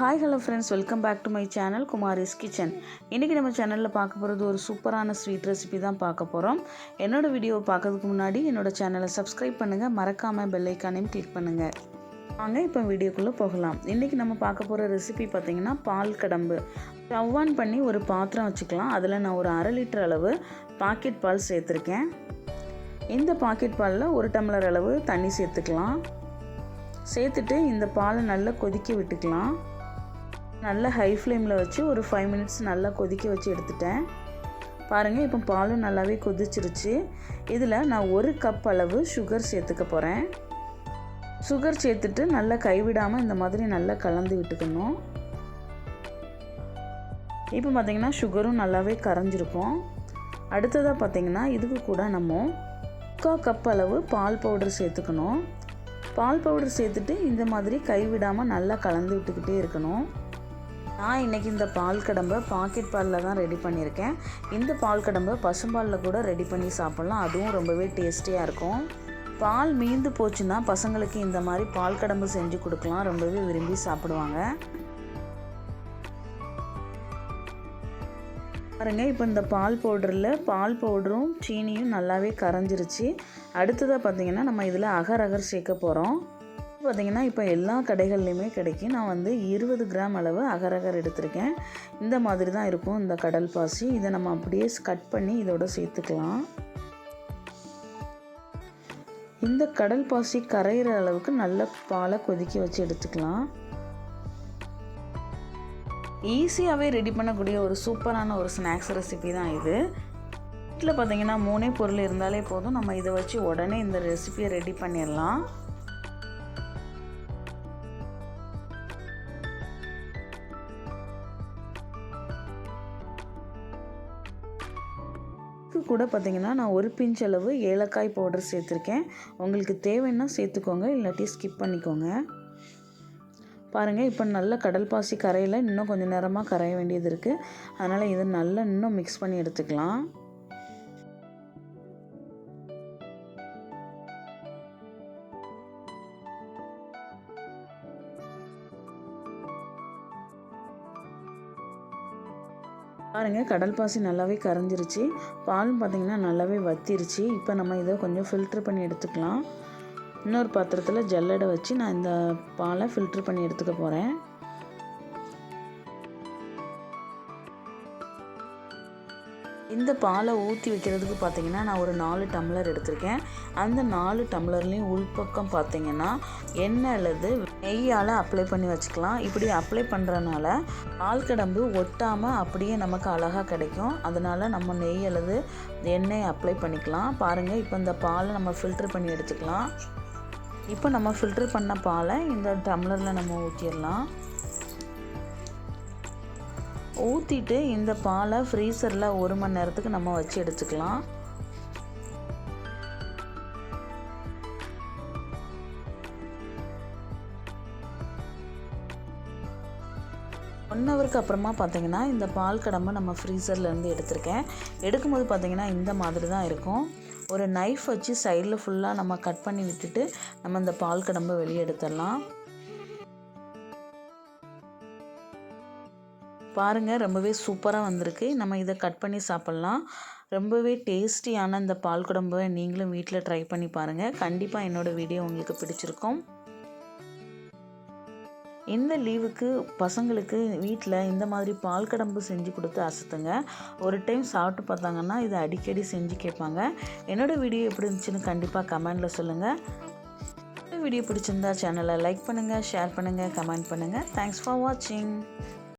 Hi hello friends welcome back to my channel Kumari's kitchen இன்றைக்கி நம்ம சேனலில் பார்க்க போகிறது ஒரு சூப்பரான ஸ்வீட் ரெசிபி தான் பார்க்க போகிறோம் என்னோடய வீடியோவை பார்க்கறதுக்கு முன்னாடி என்னோடய சேனலை சப்ஸ்கிரைப் பண்ணுங்கள் மறக்காமல் பெல்லைக்கானையும் கிளிக் பண்ணுங்கள் வாங்க இப்போ வீடியோக்குள்ளே போகலாம். இன்றைக்கி நம்ம பார்க்க போகிற ரெசிபி பார்த்திங்கன்னா பால் கடம்பு. ஸ்டவ் ஆன் பண்ணி ஒரு பாத்திரம் வச்சுக்கலாம். அதில் நான் ஒரு அரை லிட்டர் அளவு பாக்கெட் பால் சேர்த்துருக்கேன். இந்த பாக்கெட் பாலில் ஒரு டம்ளர் அளவு தண்ணி சேர்த்துக்கலாம். சேர்த்துட்டு இந்த பாலை நல்லா கொதிக்க விட்டுக்கலாம். நல்லா ஹை ஃப்ளேமில் வச்சு ஒரு ஃபைவ் மினிட்ஸ் நல்லா கொதிக்க வச்சு எடுத்துட்டேன். பாருங்கள் இப்போ பாலும் நல்லாவே கொதிச்சிருச்சு. இதில் நான் ஒரு கப் அளவு சுகர் சேர்த்துக்க போகிறேன் சுகர் சேர்த்துட்டு நல்லா கைவிடாமல் இந்த மாதிரி நல்லா கலந்து விட்டுக்கணும். இப்போ பார்த்திங்கன்னா சுகரும் நல்லாவே கரைஞ்சிருக்கும். அடுத்ததாக பார்த்திங்கன்னா இதுக்கு கூட நம்ம முக்கால் கப் அளவு பால் பவுடர் சேர்த்துக்கணும். பால் பவுடர் சேர்த்துட்டு இந்த மாதிரி கைவிடாமல் நல்லா கலந்து விட்டுக்கிட்டே இருக்கணும். நான் இன்றைக்கி இந்த பால் கடம்பை பாக்கெட் பாலில் தான் ரெடி பண்ணியிருக்கேன். இந்த பால் கடம்பை பசும்பாலில் கூட ரெடி பண்ணி சாப்பிட்லாம். அதுவும் ரொம்பவே டேஸ்டியாக இருக்கும். பால் மீந்து போச்சுன்னா பசங்களுக்கு இந்த மாதிரி பால் கடம்பு செஞ்சு கொடுக்கலாம். ரொம்பவே விரும்பி சாப்பிடுவாங்க. பாருங்கள் இப்போ இந்த பால் பவுடரில் பால் பவுடரும் சீனியும் நல்லாவே கரைஞ்சிருச்சு. அடுத்ததாக பார்த்தீங்கன்னா நம்ம இதில் அகர் அகர் சேர்க்க போகிறோம் பார்த்திங்கன்னா இப்போ எல்லா கடைகள்லையுமே கிடைக்கும் நான் வந்து இருபது கிராம் அளவு அகரகர் எடுத்திருக்கேன். இந்த மாதிரி தான் இருக்கும் இந்த கடல் பாசி. இதை நம்ம அப்படியே கட் பண்ணி இதோட சேர்த்துக்கலாம். இந்த கடல் பாசி கரையிற அளவுக்கு நல்ல பாலை கொதிக்க வச்சு எடுத்துக்கலாம். ஈஸியாகவே ரெடி பண்ணக்கூடிய ஒரு சூப்பரான ஒரு ஸ்நாக்ஸ் ரெசிபி தான் இது. வீட்டில் பார்த்தீங்கன்னா மூணே பொருள் இருந்தாலே போதும். நம்ம இதை வச்சு உடனே இந்த ரெசிபியை ரெடி பண்ணிடலாம். இதுக்கு கூட பார்த்திங்கன்னா நான் ஒரு பிஞ்ச் அளவு ஏலக்காய் பவுடர் சேர்த்துருக்கேன். உங்களுக்கு தேவைன்னா சேர்த்துக்கோங்க இல்லாட்டி ஸ்கிப் பண்ணிக்கோங்க. பாருங்கள் இப்போ நல்ல கடல் பாசி கரையில் இன்னும் கொஞ்சம் நேரமாக கரைய வேண்டியது இருக்குது அதனால் இதை நல்லா இன்னும் மிக்ஸ் பண்ணி எடுத்துக்கலாம். பாருங்கள் கடல் பாசி நல்லாவே கரைஞ்சிருச்சு. பாலும் பார்த்திங்கன்னா நல்லாவே வத்திருச்சு. இப்போ நம்ம இதை கொஞ்சம் ஃபில்ட்ரு பண்ணி எடுத்துக்கலாம். இன்னொரு பாத்திரத்தில் ஜல்லடை வச்சு நான் இந்த பாலை ஃபில்ட்ரு பண்ணி எடுத்துக்க போகிறேன் இந்த பாலை ஊற்றி வைக்கிறதுக்கு பார்த்தீங்கன்னா நான் ஒரு நாலு டம்ளர் எடுத்திருக்கேன். அந்த நாலு டம்ளர்லேயும் உள்பக்கம் பார்த்திங்கன்னா எண்ணெய் அல்லது நெய்யால் அப்ளை பண்ணி வச்சுக்கலாம். இப்படி அப்ளை பண்ணுறனால பால் கடம்பு ஒட்டாமல் அப்படியே நமக்கு அழகாக கிடைக்கும். அதனால் நம்ம நெய் அல்லது எண்ணெய் அப்ளை பண்ணிக்கலாம். பாருங்கள் இப்போ இந்த பாலை நம்ம ஃபில்ட்ரு பண்ணி எடுத்துக்கலாம். இப்போ நம்ம ஃபில்ட்ரு பண்ண பாலை இந்த டம்ளரில் நம்ம ஊற்றிடலாம் ஊற்றிட்டு இந்த பாலை ஃப்ரீசரில் ஒரு மணி நேரத்துக்கு நம்ம வச்சு எடுத்துக்கலாம். ஒன் ஹவருக்கு அப்புறமா பார்த்தீங்கன்னா இந்த பால் கடம்பை நம்ம ஃப்ரீசர்லேருந்து எடுத்திருக்கேன். எடுக்கும்போது பார்த்தீங்கன்னா இந்த மாதிரி தான் இருக்கும். ஒரு நைஃப் வச்சு சைடில் ஃபுல்லாக நம்ம கட் பண்ணி விட்டுட்டு நம்ம இந்த பால் கடம்பை வெளியே எடுத்துடலாம். பாருங்கள் ரொம்பவே சூப்பராக வந்திருக்கு. நம்ம இதை கட் பண்ணி சாப்பிட்லாம். ரொம்பவே டேஸ்டியான இந்த பால் குடம்பை நீங்களும் வீட்டில் ட்ரை பண்ணி பாருங்கள் கண்டிப்பாக என்னோடய வீடியோ உங்களுக்கு பிடிச்சிருக்கும். இந்த லீவுக்கு பசங்களுக்கு வீட்டில் இந்த மாதிரி பால் கடம்பு செஞ்சு கொடுத்து அசத்துங்க. ஒரு டைம் சாப்பிட்டு பார்த்தாங்கன்னா இதை அடிக்கடி செஞ்சு கேட்பாங்க. என்னோடய வீடியோ எப்படி இருந்துச்சுன்னு கண்டிப்பாக கமெண்டில் சொல்லுங்கள் வீடியோ பிடிச்சிருந்தா சேனலை லைக் பண்ணுங்கள் ஷேர் பண்ணுங்கள் கமெண்ட் பண்ணுங்கள் தேங்க்ஸ் ஃபார் வாட்சிங்